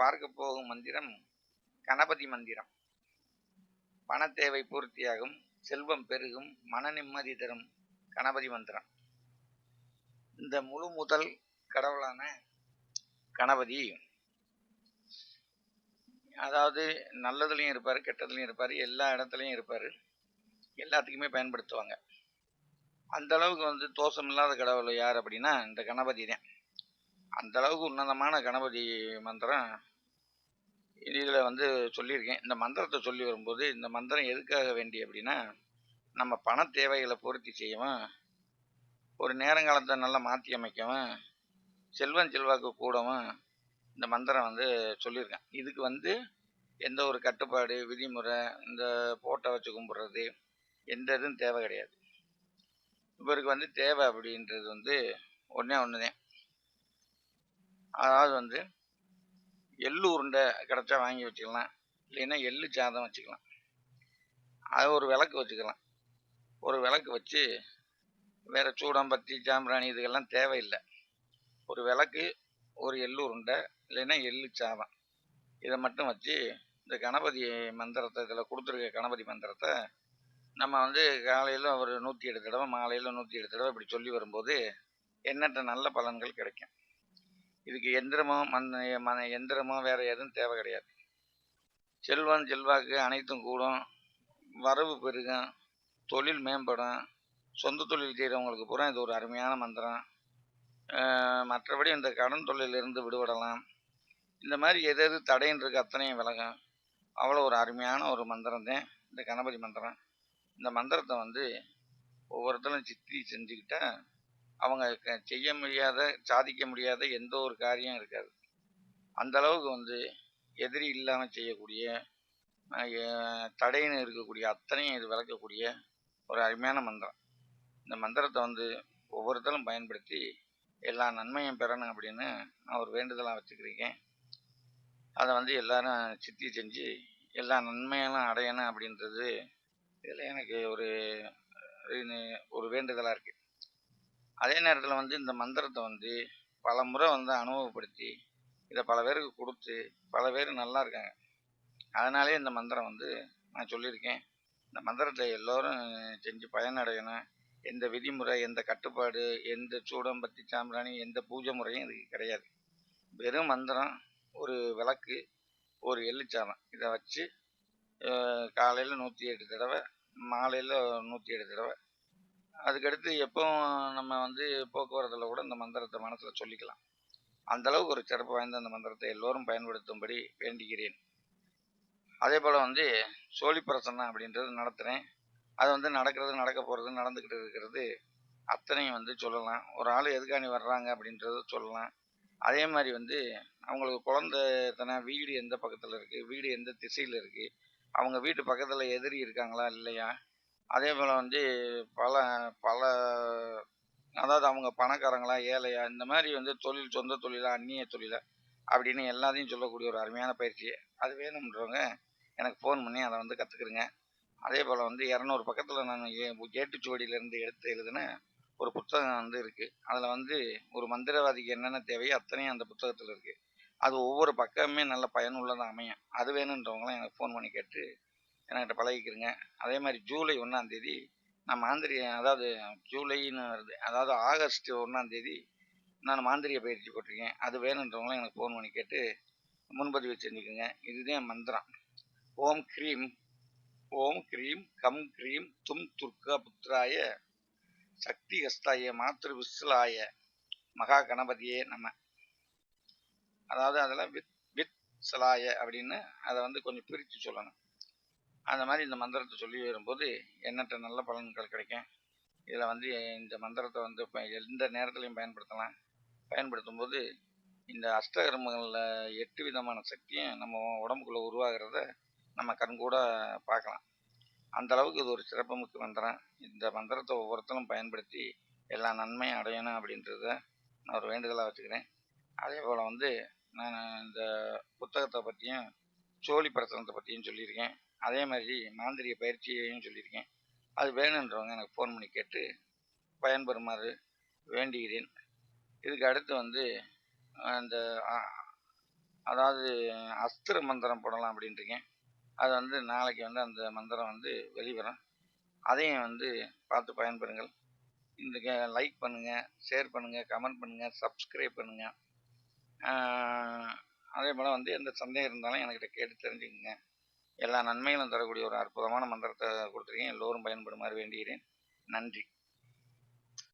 பார்க்க போகும் மந்திரம் கணபதி மந்திரம். பணத்தேவை பூர்த்தியாகும் செல்வம் பெருகும் மன நிம்மதி தரும் கணபதி மந்திரம். இந்த முழு முதல் கடவுளான கணபதி அதாவது நல்லதுலேயும் இருப்பார் கெட்டதுலேயும் இருப்பார் எல்லா இடத்துலையும் இருப்பார் எல்லாத்துக்குமே பயன்படுத்துவாங்க. அந்த அளவுக்கு வந்து தோஷம் இல்லாத கடவுள் யார் அப்படின்னா இந்த கணபதி தான். அந்த அளவுக்கு உன்னதமான கணபதி மந்திரம் இதில் வந்து சொல்லியிருக்கேன். இந்த மந்திரத்தை சொல்லி வரும்போது இந்த மந்திரம் எதுக்காக வேண்டி அப்படின்னா நம்ம பண தேவைகளை பூர்த்தி செய்யவும் ஒரு நேரங்காலத்தை நல்லா மாற்றி அமைக்கவும் செல்வம் செல்வாக்கு கூடவும் இந்த மந்திரம் வந்து சொல்லியிருக்கேன். இதுக்கு வந்து எந்த ஒரு கட்டுப்பாடு விதிமுறை இந்த போட்டோ வச்சு கும்பிட்றது எந்த இதுவும் தேவை கிடையாது. இவருக்கு வந்து தேவை அப்படின்றது வந்து ஒன்றே ஒன்று தான் அதாவது வந்து எள்ளு உருண்டை கிடச்சா வாங்கி வச்சுக்கலாம். இல்லைன்னா எள்ளு சாதம் வச்சுக்கலாம். அது ஒரு விளக்கு வச்சுக்கலாம். ஒரு விளக்கு வச்சு வேறு சூடம்பத்தி சாம்பிராணி இதுக்கெல்லாம் தேவையில்லை. ஒரு விளக்கு ஒரு எள்ளு உருண்டை இல்லைன்னா எள்ளு சாதம் இதை மட்டும் வச்சு இந்த கணபதி மந்திரத்தை இதில் கொடுத்துருக்க கணபதி மந்திரத்தை நம்ம வந்து காலையில் ஒரு நூற்றி எட்டு தடவை மாலையில் நூற்றி எட்டு தடவை இப்படி சொல்லி வரும்போது எண்ணற்ற நல்ல பலன்கள் கிடைக்கும். இதுக்கு எந்திரமோ மண் மன எந்திரமோ வேறு எதுவும் தேவை கிடையாது. செல்வம் செல்வாக்கு அனைத்தும் கூடும். வரவு பெருகும். தொழில் மேம்படும். சொந்த தொழில் செய்கிறவங்களுக்கு பூரா இது ஒரு அருமையான மந்திரம். மற்றபடி இந்த கடன் தொழிலிருந்து விடுபடலாம். இந்த மாதிரி எது எது தடைன்னு இருக்கு அத்தனையும் விலகும். அவ்வளோ ஒரு அருமையான ஒரு மந்திரம் தான் இந்த கணபதி மந்திரம். இந்த மந்திரத்தை வந்து ஒவ்வொருத்தரும் சித்தி செஞ்சுக்கிட்டால் அவங்க செய்ய முடியாத சாதிக்க முடியாத எந்த ஒரு காரியம் இருக்காது. அந்த அளவுக்கு வந்து எதிரி இல்லாமல் செய்யக்கூடிய தடைன்னு இருக்கக்கூடிய அத்தனையும் இது விளக்கக்கூடிய ஒரு அருமையான மந்திரம். இந்த மந்திரத்தை வந்து ஒவ்வொருத்தரும் பயன்படுத்தி எல்லா நன்மையும் பெறணும் அப்படின்னு நான் ஒரு வேண்டுதலாக வச்சுக்கிறேன் அதை வந்து எல்லாரும் சித்தி செஞ்சு எல்லா நன்மையெல்லாம் அடையணும் அப்படின்றது இதில் எனக்கு ஒரு ஒரு வேண்டுதலாக இருக்குது அதே நேரத்தில் வந்து இந்த மந்திரத்தை வந்து பல முறை வந்து அனுபவப்படுத்தி இதை பல பேருக்கு கொடுத்து பல பேர் நல்லா இருக்காங்க. அதனாலே இந்த மந்திரம் வந்து நான் சொல்லியிருக்கேன். இந்த மந்திரத்தை எல்லோரும் செஞ்சு பயனடையணும். எந்த விதிமுறை எந்த கட்டுப்பாடு எந்த சூடம் பத்தி சாம்பிராணி எந்த பூஜை முறையும் இதுக்கு கிடையாது. வெறும் மந்திரம் ஒரு விளக்கு ஒரு எள்ளுச்சாதம் இதை வச்சு காலையில் நூற்றி எட்டு தடவை மாலையில் நூற்றி எட்டு தடவை அதுக்கடுத்து எப்போவும் நம்ம வந்து போக்குவரத்தில் கூட இந்த மந்திரத்தை மனசில் சொல்லிக்கலாம். அந்த அளவுக்கு ஒரு சிறப்பு வாய்ந்த அந்த மந்திரத்தை எல்லோரும் பயன்படுத்தும்படி வேண்டுகிறேன் அதே போல் வந்து சோழி பிரசன்னம் அப்படின்றது நடத்துகிறேன் அது வந்து நடக்கிறது நடக்க போகிறது நடந்துக்கிட்டு இருக்கிறது அத்தனையும் வந்து சொல்லலாம். ஒரு ஆள் எதுக்காண்டி வர்றாங்க அப்படின்றத சொல்லலாம். அதே மாதிரி வந்து அவங்களுக்கு குழந்தை எத்தனை வீடு எந்த பக்கத்தில் இருக்குது வீடு எந்த திசையில் இருக்குது அவங்க வீட்டு பக்கத்தில் எதிரி இருக்காங்களா இல்லையா அதே போல் வந்து பல பல அதாவது அவங்க பணக்காரங்களா ஏழையா இந்த மாதிரி வந்து தொழில் சொந்த தொழிலா அந்நிய தொழிலா அப்படின்னு எல்லாத்தையும் சொல்லக்கூடிய ஒரு அருமையான பயிற்சி. அது வேணுன்றவங்க எனக்கு ஃபோன் பண்ணி அதை வந்து கற்றுக்குறேங்க அதே போல் வந்து இரநூறு பக்கத்தில் நான் ஏ ஏட்டுச்சுவடியிலேருந்து எடுத்து எழுதின ஒரு புத்தகம் வந்து இருக்குது அதில் வந்து ஒரு மந்திரவாதிக்கு என்னென்ன தேவையோ அத்தனையும் அந்த புத்தகத்தில் இருக்குது அது ஒவ்வொரு பக்கமே நல்ல பயனுள்ளதாக அமையும். அது வேணுன்றவங்களாம் எனக்கு ஃபோன் பண்ணி கேட்டு என்கிட்ட பழகிக்கிறேங்க அதே மாதிரி ஜூலை ஒன்றாந்தேதி நான் மாந்திரி அதாவது ஜூலைன்னு வருது. அதாவது ஆகஸ்ட் ஒன்றாந்தேதி நான் மாந்திரிய பயிற்சி போட்டிருக்கேன். அது வேணுன்றவங்களாம் எனக்கு ஃபோன் பண்ணி கேட்டு முன்பதிவு செஞ்சுக்கோங்க. இதுதான் மந்திரம். ஓம் க்ரீம் ஓம் க்ரீம் கம் க்ரீம் தும் துர்கா புத்திராய சக்தி ஹஸ்தாய மாத்ரு விஸ்லாய மகா கணபதியே நம்ம அதாவது அதில் வித் வித் சலாய அப்படின்னு அதை வந்து கொஞ்சம் பிரித்து சொல்லணும். அந்த மாதிரி இந்த மந்திரத்தை சொல்லி வரும்போது எண்ணற்ற நல்ல பலன்கள் கிடைக்கும். இதில் வந்து இந்த மந்திரத்தை வந்து இப்போ எந்த நேரத்துலையும் பயன்படுத்தலாம். பயன்படுத்தும் போது இந்த அஷ்டகர்மங்களில் எட்டு விதமான சக்தியும் நம்ம உடம்புக்குள்ளே உருவாகிறத நம்ம கண்கூட பார்க்கலாம். அந்த அளவுக்கு இது ஒரு சிறப்புமிக்க மந்திரம். இந்த மந்திரத்தை ஒவ்வொருத்தரும் பயன்படுத்தி எல்லா நன்மையும் அடையணும் அப்படின்றத நான் ஒரு வேண்டுதலாக வச்சுக்கிறேன். அதே போல் வந்து நான் இந்த புத்தகத்தை பற்றியும் சோழி பிரச்சனத்தை பற்றியும் சொல்லியிருக்கேன். அதே மாதிரி மாந்திரிய பயிற்சியையும் சொல்லியிருக்கேன். அது வேணுன்றவங்க எனக்கு ஃபோன் பண்ணி கேட்டு பயன்பெறுமாறு வேண்டுகிறேன். இதுக்கு அடுத்து வந்து அந்த அதாவது அஸ்திர மந்திரம் போடலாம் அப்படின்ட்டுருக்கேன் அது வந்து நாளைக்கு வந்து அந்த மந்திரம் வந்து வெளிவரும். அதையும் வந்து பார்த்து பயன்பெறுங்கள். இந்த லைக் பண்ணுங்கள் ஷேர் பண்ணுங்கள் கமெண்ட் பண்ணுங்கள் சப்ஸ்கிரைப் பண்ணுங்கள் அதே போல் வந்து எந்த சந்தேகம் இருந்தாலும் என்கிட்ட கேட்டு தெரிஞ்சுக்கங்க. எல்லா நன்மைகளும் தரக்கூடிய ஒரு அற்புதமான மந்திரத்தை கொடுத்துருக்கேன் எல்லோரும் பயன்படுமாறு வேண்டுகிறேன். நன்றி.